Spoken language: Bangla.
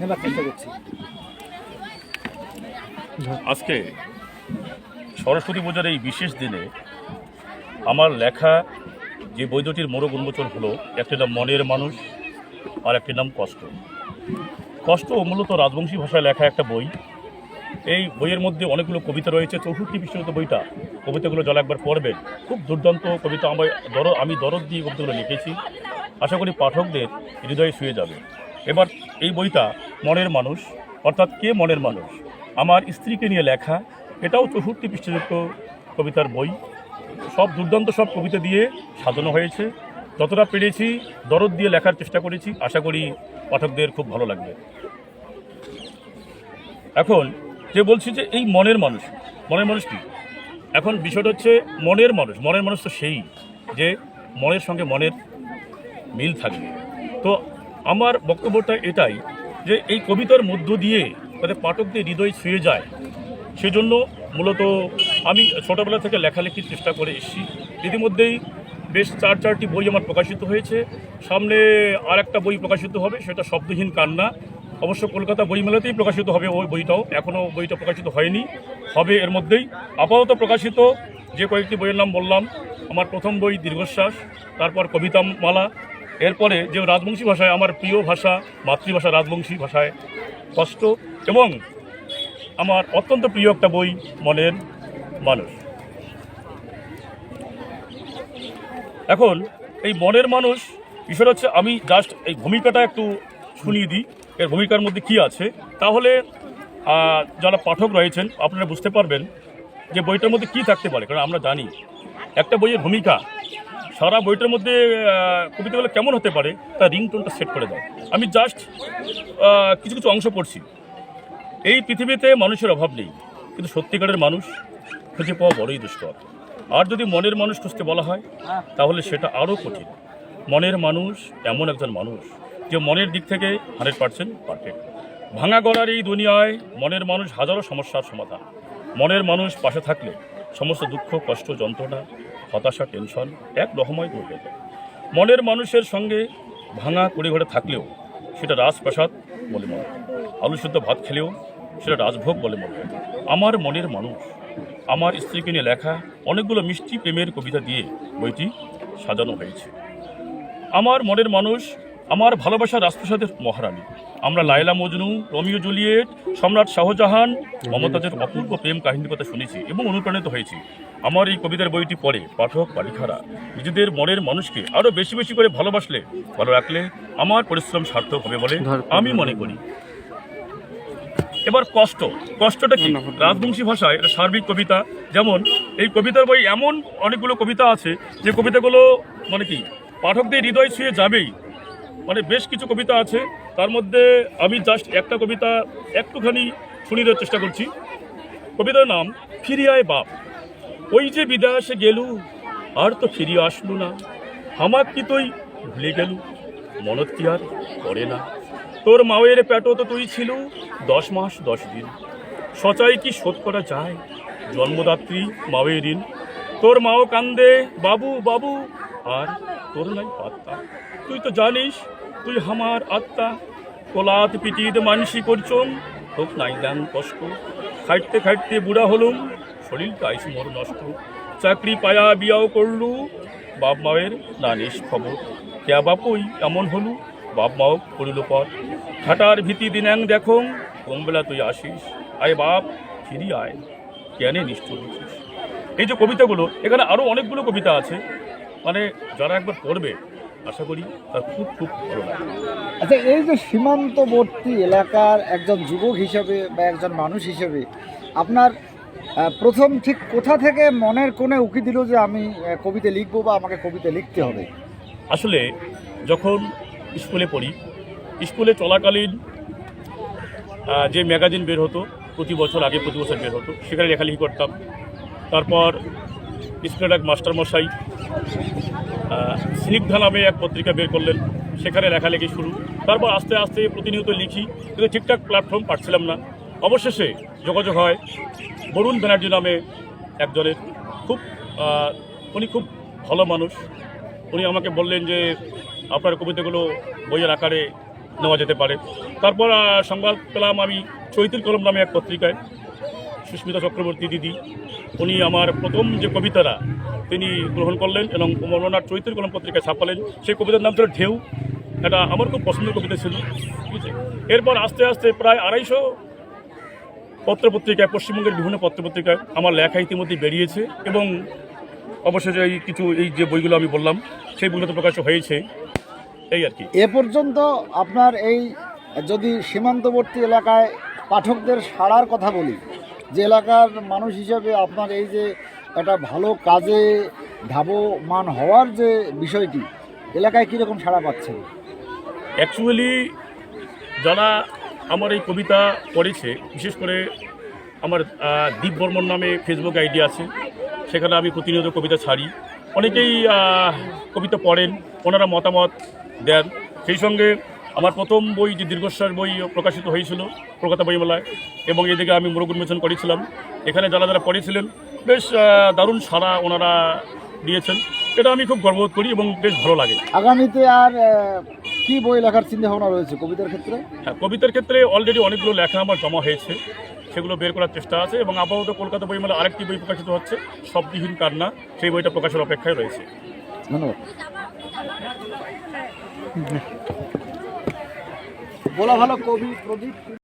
নেবার চেষ্টা করছি। আজকে সরস্বতী পূজার এই বিশেষ দিনে আমার লেখা যে বই দুটির উন্মোচন হলো, একটি নাম মনের মানুষ, আর একটি নাম কষ্ট। কষ্ট মূলত রাজবংশী ভাষায় লেখা একটা বই। এই বইয়ের মধ্যে অনেকগুলো কবিতা রয়েছে। চৌষট্টি পৃষ্ঠত বইটা কবিতাগুলো যারা একবার পড়বেন, খুব দুর্দান্ত কবিতা। আমার দর আমি দরদ দিয়ে কবিতাগুলো লিখেছি। আশা করি পাঠকদের হৃদয়ে শুয়ে যাবে। এবার এই বইটা মনের মানুষ, অর্থাৎ কে মনের মানুষ? আমার স্ত্রীকে নিয়ে লেখা, এটাও চৌষট্টি পৃষ্ঠযুক্ত কবিতার বই। সব দুর্দান্ত সব কবিতা দিয়ে সাজানো হয়েছে। যতটা পেরেছি দরদ দিয়ে লেখার চেষ্টা করেছি, আশা করি পাঠকদের খুব ভালো লাগবে। এখন যে বলছি যে এই মনের মানুষ মনের মানুষ কি? এখন বিষয়টা হচ্ছে মনের মানুষ মনের মানুষ তো সেই যে মনের সঙ্গে মনের মিল থাকবে। তো আমার বক্তব্যটা এটাই যে এই কবিতার মধ্য দিয়ে যাতে পাঠকদের হৃদয় ছুঁয়ে যায়। সেজন্য মূলত আমি ছোটোবেলা থেকে লেখালেখির চেষ্টা করে এসেছি। ইতিমধ্যেই বেশ চার চারটি বই আমার প্রকাশিত হয়েছে। সামনে আর একটা বই প্রকাশিত হবে, সেটা শব্দহীন কান্না। অবশ্য কলকাতা বইমেলাতেই প্রকাশিত হবে ওই বইটাও, এখনও বইটা প্রকাশিত হয়নি। হবে এর মধ্যেই। আপাতত প্রকাশিত যে কয়েকটি বইয়ের নাম বললাম, আমার প্রথম বই দীর্ঘশ্বাস, তারপর কবিতা মালা এরপরে যে রাজবংশী ভাষায় আমার প্রিয় ভাষা, মাতৃভাষা রাজবংশী ভাষায় কষ্ট এবং আমার অত্যন্ত প্রিয় একটা বই, মনের মানুষ। এখন এই মনের মানুষ বিষয়টা হচ্ছে আমি জাস্ট এই ভূমিকাটা একটু শুনিয়ে দিই, এর ভূমিকার মধ্যে কি আছে। তাহলে যারা পাঠক রয়েছেন, আপনারা বুঝতে পারবেন যে বইটার মধ্যে কি থাকতে পারে, কারণ আমরা জানি। একটা বইয়ের ভূমিকা সারা বইটার মধ্যে কবিতাগুলো কেমন হতে পারে, তার রিংটোনটা সেট করে দেয় আমি জাস্ট কিছু কিছু অংশ পড়ছি। এই পৃথিবীতে মানুষের অভাব নেই, কিন্তু সত্যিকারের মানুষ খুঁজে পাওয়া বড়ই দুষ্কর। আর যদি মনের মানুষ খুঁজতে বলা হয়, তাহলে সেটা আরও কঠিন। মনের মানুষ এমন একজন মানুষ, যে মনের দিক থেকে হান্ড্রেড পার্সেন্ট পারফেক্ট ভাঙা গলার এই দুনিয়ায় মনের মানুষ হাজারো সমস্যার সমাধান। মনের মানুষ পাশে থাকলে সমস্ত দুঃখ, কষ্ট, যন্ত্রণা হতাশা, টেনশন এক রহময় হয়ে যায় মনের মানুষের সঙ্গে ভাঙা কুড়ি ঘরে থাকলেও সেটা রাজপ্রাসাদ বলে মনে আলু শুদ্ধ ভাত খেলেও সেটা রাজভোগ বলে মনে হয়। আমার মনের মানুষ, আমার স্ত্রীকে নিয়ে লেখা অনেকগুলো মিষ্টি প্রেমের কবিতা দিয়ে বইটি সাজানো হয়েছে। আমার মনের মানুষ, আমার ভালোবাসা রাজপ্রাসাদের মহারানী। আমরা লায়লা মজনু রোমিও জুলিয়েট সম্রাট শাহজাহান মমতাজের অপূর্ব প্রেম কাহিনীর কথা শুনেছি এবং অনুপ্রাণিত হয়েছি। আমার এই কবিতার বইটি পড়ে পাঠক বালিকারা নিজেদের মনের মানুষকে আরও বেশি বেশি করে ভালোবাসলে ভালো রাখলে আমার পরিশ্রম সার্থক হবে বলে আমি মনে করি। এবার কষ্ট। কষ্টটা কি? রাজবংশী ভাষায় এটা সার্বিক কবিতা। যেমন এই কবিতার বই এমন অনেকগুলো কবিতা আছে যে কবিতাগুলো মানে কি? পাঠকদের হৃদয় ছুঁয়ে যাবেই। মানে বেশ কিছু কবিতা আছে। তার মধ্যে আমি জাস্ট একটা কবিতা একটুখানি শুনিয়ে দেওয়ার চেষ্টা করছি। কবিতার নাম, ফিরিয়ায় বাপ। ওই যে বিদেশে গেলু, আর তো ফিরিয়ে আসলু না। হামাক কি তুই ভুলে গেলু? মনত কি আর করে না? তোর মায়ের পেটও তো তুই ছিল দশ মাস দশ দিন। সচাই কি শোধ করা যায় জন্মদাত্রী মায়ের ঋণ? তোর মাও কান্দে, বাবু বাবু তোর নাই পাত্তা। তুই তো জানিস, তুই আমার আত্মা। কোলাত পিটিতে মানসি করছম হোক নাই দান কষ্ট। খাইতে খাইতে বুড়া হলুম শরীরটা আইস মোর নষ্ট। চাকরি পায়া বিয়াও করলু, বাপ মায়ের নানিস খবর। কেয়া বাপুই এমন হলু, বাপ মাও করিল পর। খাটার ভীতি দিনাং দেখো কোনবেলা তুই আসিস? আয় বাপ, ফিরি আয়। কেনে নিষ্ঠুর এই যে কবিতাগুলো, এখানে আরও অনেকগুলো কবিতা আছে। মানে যারা একবার পড়বে আশা করি তার খুব খুব ভালো লাগবে। আচ্ছা এই যে সীমান্তবর্তী এলাকার একজন যুবক হিসেবে বা একজন মানুষ হিসেবে আপনার প্রথম ঠিক কোথা থেকে মনের কোণে উকি দিল যে আমি কবিতা লিখব বা আমাকে কবিতা লিখতে হবে? আসলে যখন স্কুলে পড়ি স্কুলে চলাকালীন যে ম্যাগাজিন বের হতো প্রতি বছর আগে প্রতি বছর বের হতো সেখানে লেখালেখি করতাম। তারপর স্কুলের এক মাস্টারমশাই স্নিগ্ধা নামে এক পত্রিকা বের করলেন। সেখানে লেখালেখি শুরু। তারপর আস্তে আস্তে প্রতিনিয়ত লিখি, কিন্তু ঠিকঠাক প্ল্যাটফর্ম পাচ্ছিলাম না। অবশেষে যোগাযোগ হয় বরুণ ব্যানার্জি নামে একজনের। খুব উনি খুব ভালো মানুষ। উনি আমাকে বললেন যে, আপনার কবিতাগুলো বইয়ের আকারে নেওয়া যেতে পারে। তারপর সংবাদ পেলাম আমি চৈতির কলম নামে এক পত্রিকায়। সুস্মিতা চক্রবর্তী দিদি, উনি আমার প্রথম যে কবিতারা তিনি গ্রহণ করলেন এবং ওনার চৈতির কলম পত্রিকায় ছাপালেন, সেই কবিতার নাম ছিল ঢেউ। এটা আমার খুব পছন্দের কবিতা ছিল এরপর আস্তে আস্তে প্রায় আড়াইশো পত্রপত্রিকায়, পশ্চিমবঙ্গের বিভিন্ন পত্রপত্রিকায় আমার লেখা ইতিমধ্যে বেরিয়েছে এবং অবশেষে এই কিছু, এই যে বইগুলো আমি বললাম, সেই বইগুলো তো প্রকাশ হয়েছে, এই আর কি। এ পর্যন্ত আপনার এই যদি সীমান্তবর্তী এলাকায় পাঠকদের সাড়ার কথা বলি যে এলাকার মানুষ হিসেবে আপনার এই যে একটা ভালো কাজে ধাবমান হওয়ার যে বিষয়টি, এলাকায় কীরকম সাড়া পাচ্ছে অ্যাকচুয়ালি যারা আমার এই কবিতা পড়েছে, বিশেষ করে আমার দীপ বর্মন নামে ফেসবুক আইডি আছে, সেখানে আমি প্রতিনিয়ত কবিতা ছাড়ি। অনেকেই কবিতা পড়েন, ওনারা মতামত দেন। সেই সঙ্গে আমার প্রথম বই যে দীর্ঘশ্বাস বই প্রকাশিত হয়েছিল কলকাতা বইমেলায় এবং এদিকে আমি মুরগ উন্মোচন করেছিলাম। এখানে যারা যারা পড়েছিলেন বেশ দারুণ সাড়া ওনারা দিয়েছেন। এটা আমি খুব গর্ববোধ করি এবং বেশ ভালো লাগে। আগামীতে আর কি বই লেখার চিন্তা ভাবনা রয়েছে কবিতার ক্ষেত্রে? হ্যাঁ কবিতার ক্ষেত্রে অলরেডি অনেকগুলো লেখা আমার জমা হয়েছে। সেগুলো বের করার চেষ্টা আছে এবং আপাতত কলকাতা বইমেলা আরেকটি বই প্রকাশিত হচ্ছে শব্দহীন কান্না। সেই বইটা প্রকাশের অপেক্ষায় রয়েছে। ধন্যবাদ। বলা ভালো কবি প্রদীপ।